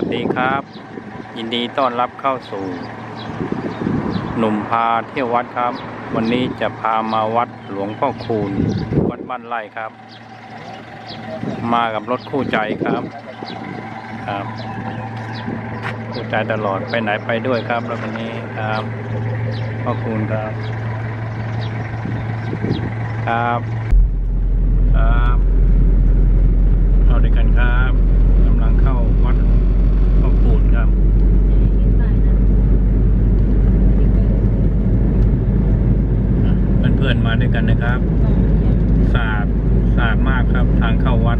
วัสดีครับ ยินดีต้อนรับเข้าสู่ หนุ่มพาเที่ยววัดครับ วันนี้จะพามาวัดหลวงพ่อคูณ วัดบ้านไร่ครับ มากับรถคู่ใจครับครับ คู่ใจตลอดไปไหนไปด้วยครับรถคันนี้ครับพ่อคูณครับ ครับครับเอาด้วยกันครับกำลังเข้าวัดพ่อคูณครับ เพื่อนๆมาด้วยกันนะครับสะอาดสะอาดมากครับทางเข้าวัด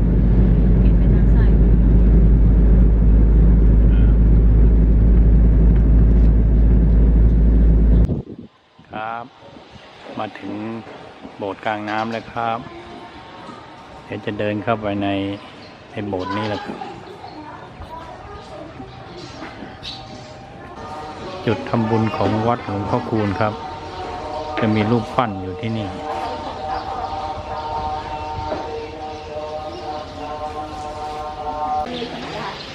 ครับ มาถึงโบสถ์กลางน้ำแล้วครับ เดี๋ยวจะเดินเข้าไปในในโบสถ์นี้แหละครับ จุดทำบุญของวัดหลวงพ่อคูณครับ จะมีรูปปั้นอยู่ที่นี่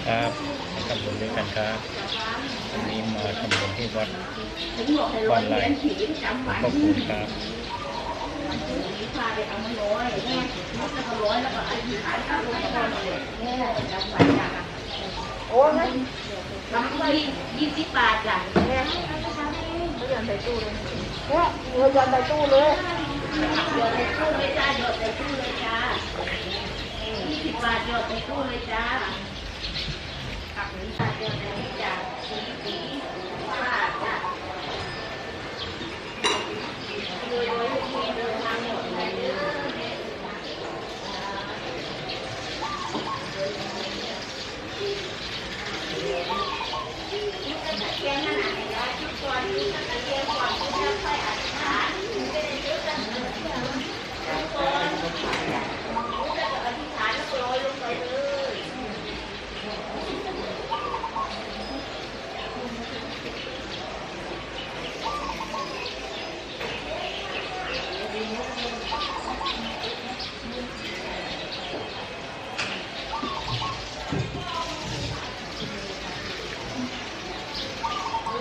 ครับทำบุญด้วยกันครับวันนี้มาทำบุญที่วัดบ้านไร่หลวงพ่อคูณครับโอ้ยทำไปยี่สิบบาทจ้ะแม่เขายันใส่ตู้เลย เนี่ยเงินยันในตู้เลยหยอดในตู้เลยจ้าหยอดในตู้เลยจ้ายี่สิบบาทหยอดในตู้เลยจ้าขับหนึ่งบาทหยอดในตู้จ้าสีสีบาทจ้าโดยโดยที่เดินทางหมดเลยเด้อ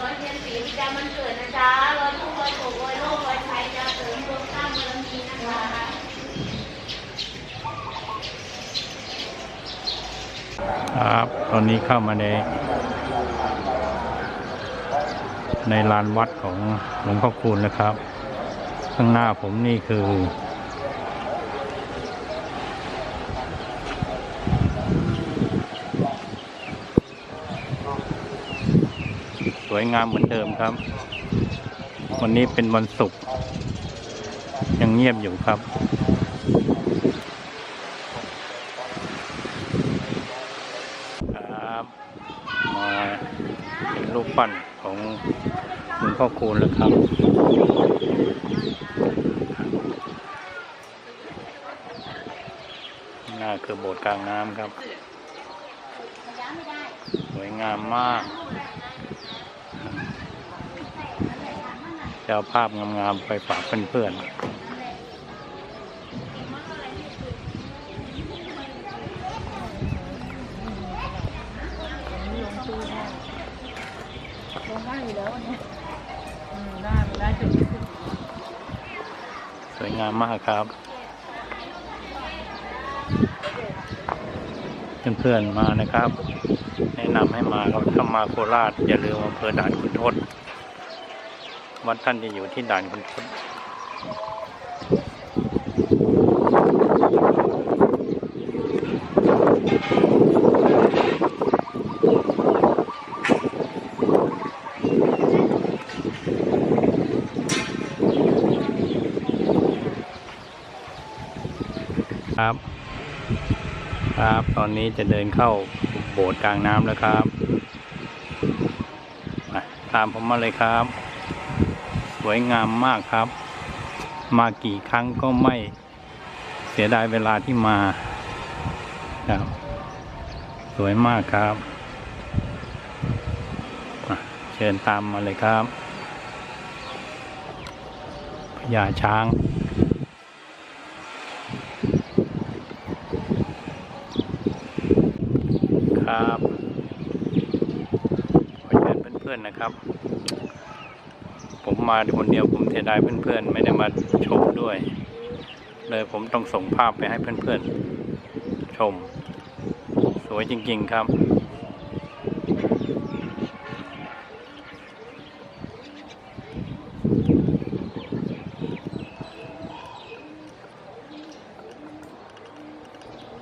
ร้ อยเทียนสีจ้ามันเกิดนะจ๊ะร้อยทุกรอยโศกร้อยโรคร้อยภัยจะเสริมดวงข้ามบารมีนะคะครับตอนนี้เข้ามาใน ในลานวัดของหลวงพ่อคูณนะครับ ข้างหน้าผมนี่คือ วยงามเหมือนเดิมครับ วันนี้เป็นวันศุกร์ยังเงียบอยู่ครับ ครับ มาเห็นรูปปั้นของหลวงพ่อคูณแล้วครับน้าคือโบสถ์กลางน้ำครับ สวยงามมาก จะเอาภาพงามๆไปฝากเพื่อนๆสวยงามมากครับ เพื่อนๆมานะครับ แนะนำให้มาครับถ้ามาโคราช อย่าลืมอำเภอด่านคุณทศ วัดท่านจะอยู่ที่ด่านคุณทศครับครับตอนนี้จะเดินเข้าโบสถ์กลางน้ำแล้วครับมาตามผมมาเลยครับ สวยงามมากครับ มากี่ครั้งก็ไม่เสียดายเวลาที่มาครับ สวยมากครับ เชิญตามมาเลยครับพญาช้างครับเชิญเพื่อนๆนะครับ มาคนเดียวผมเสียดายเพื่อนๆ ไม่ได้มาชมด้วย เลยผมต้องส่งภาพไปให้เพื่อนๆ ชม สวยจริงๆครับ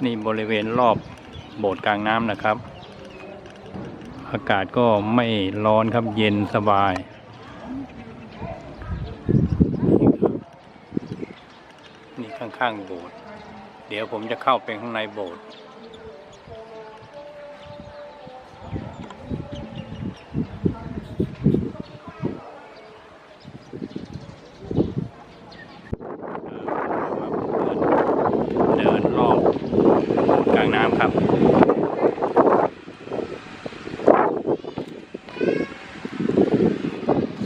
นี่บริเวณรอบโบสถ์กลางน้ำนะครับ อากาศก็ไม่ร้อนครับเย็นสบาย นี่ ข้างโบสถ์เดี๋ยวผมจะเข้าไปข้างในโบสถ์เดินรอบโบสถ์กลางน้ำครับ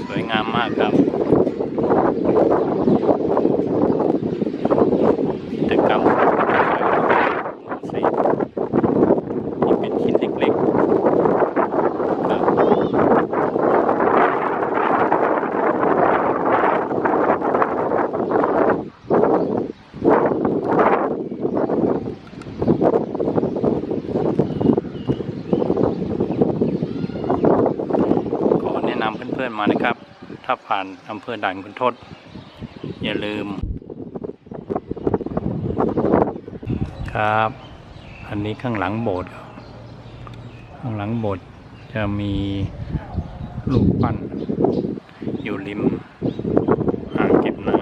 สวยงามมากครับกิจกรรมสีนี่เป็นชิ้นเล็กๆครับขอแนะนำเพื่อนๆมานะครับ ถ้าผ่านอำเภอด่านคุณทศ อย่าลืม ครับ อันนี้ข้างหลังโบสถ์ข้างหลังโบสถ์จะมีรูปปั้น อยู่ริมอ่างเก็บน้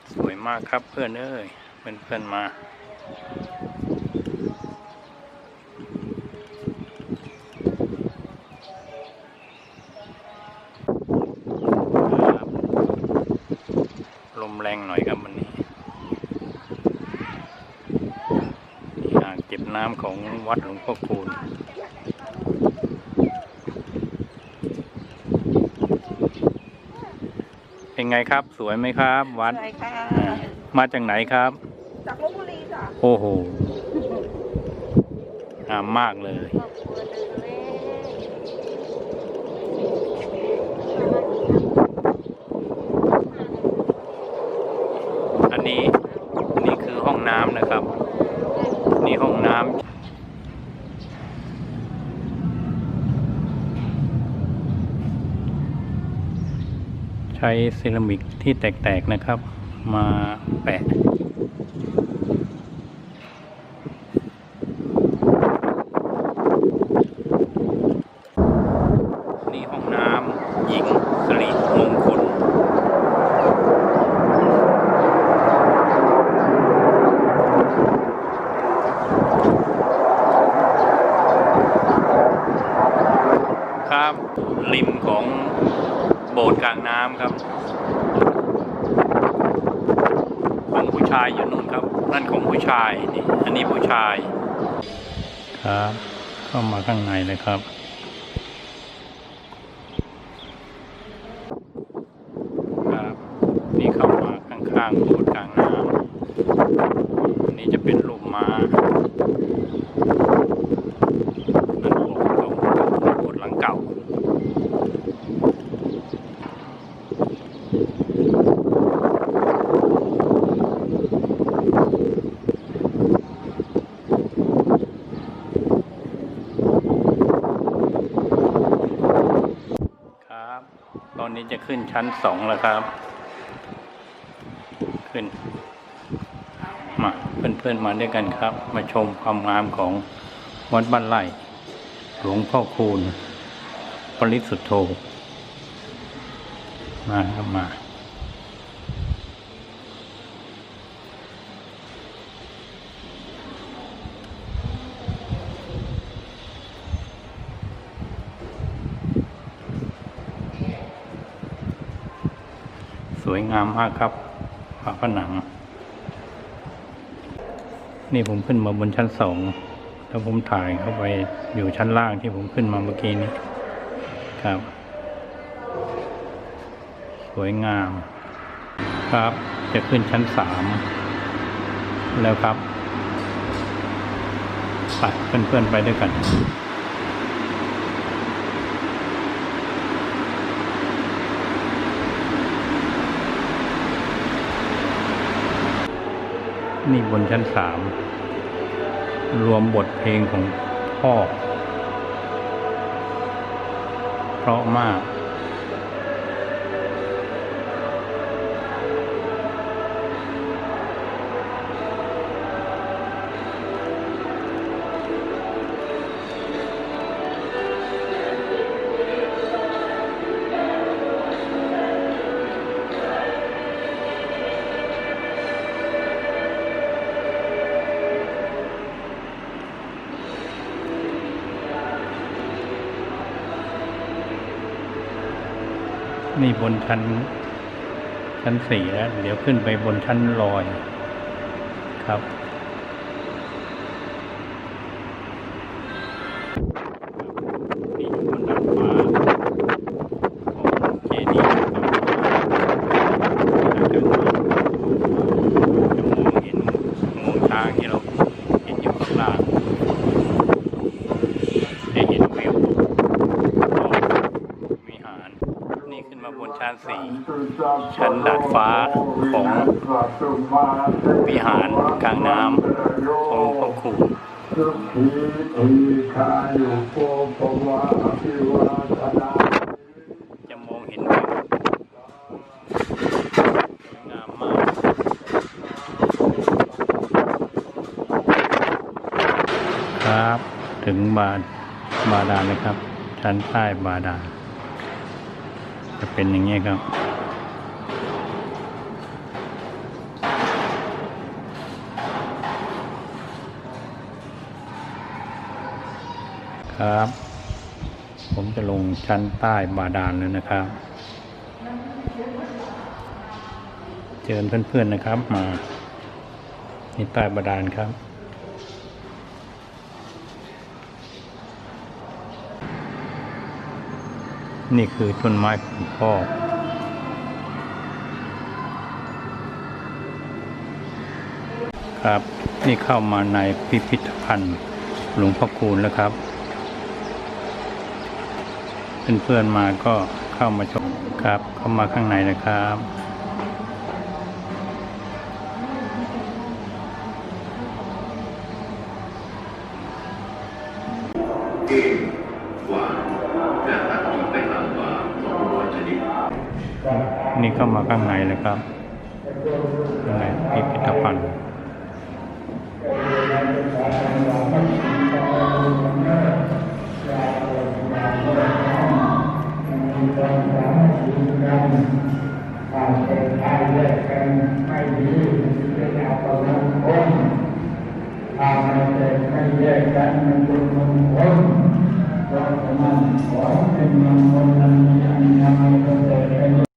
ำสวยมากครับเพื่อนเอ้ยเพื่อนเพื่อนๆมา ครับลมแรงหน่อยครับวันนี้นี่อ่างเก็บ น้ำของวัดหลวงพ่อคูณเป็นไงครับ สวยไหมครับ วัดใช่ค่ะอ่ามาจากไหนครับ จากลบบุรีจ้ะ โอ้โหงามมากเลย อันนี้นี่คือห้องน้ำนะครับ นี่ห้องน้ำใช้เซรามิกที่แตกๆนะครับ มาแปะ นี่ห้องน้ำหญิงสิริมงคล ครับ ริมของโบสถ์กลางน้ำ ครับของผู้ชายอยู่นู่นครับ นั่นของผู้ชายนี่อันนี้ผู้ชาย ครับ เข้ามาข้างในเลยครับครับนี่เข้ามาข้างๆโบสถ์กลางน้ำอันนี้จะเป็นรูปม้านั่นโบสถ์เก่าโบสถ์หลังเก่า ครับ ตอนนี้จะ ขึ้นชั้นสองแล้วครับ ขึ้น มาเพื่อนๆมาด้วยกันครับ มาชมความงามของวัดบ้านไร่หลวงพ่อคูณปริสุทธโธมาครับมา วยงามมากครับฝาผนัง นี่ผมขึ้นมาบนชั้นสองแล้วผมถ่ายเข้าไปอยู่ชั้นล่างที่ผมขึ้นมาเมื่อกี้นี้ครับ สวยงาม ครับจะขึ้นชั้นสามแล้วครับไปเพื่อนๆไปด้วยกัน นี่บนชั้นสาม รวมบทเพลงของพ่อ เพราะมาก นี่บนชั้น ชั้นสี่แล้ว เดี๋ยวขึ้นไปบนชั้นลอยครับ นี่บนดาดฟ้าของเจดีย์นะครับจะมองเห็นงวงช้างที่เราเห็นอยู่ข้างล่างได้เห็นวิวของวิหาร นี่ขึ้นมาบนชั้นสี่ ชั้นดาดฟ้าของ วิหารกลางน้ำของหลวงพ่อคูณสุขีทีคายุโกภวะอภิวาทนาจะมองเห็นวิวสวยงามมากครับถึงบาบาดาลนะครับ ชั้นใต้บาดาลจะเป็นอย่างนี้ครับ ครับ ผมจะลงชั้นใต้บาดาลแล้วนะครับ เชิญเพื่อนๆนะครับมาที่ใต้บาดาลครับนี่คือต้นไม้ของพ่อ ครับ นี่เข้ามาในพิพิธภัณฑ์หลวงพ่อคูณแล้วครับ เพื่อนๆมาก็เข้ามาชมครับ เข้ามาข้างในนะครับนี่เข้ามาข้างในเลยครับข้างในพิพิธภัณฑ์ แยกกันไม่ดีเป็นอัปมงคลถ้าไม่เป็นไม่แยกกันมันเป็นมงคลเพราะฉะนั้นขอเป็นมงคลนั้นมีอันยาว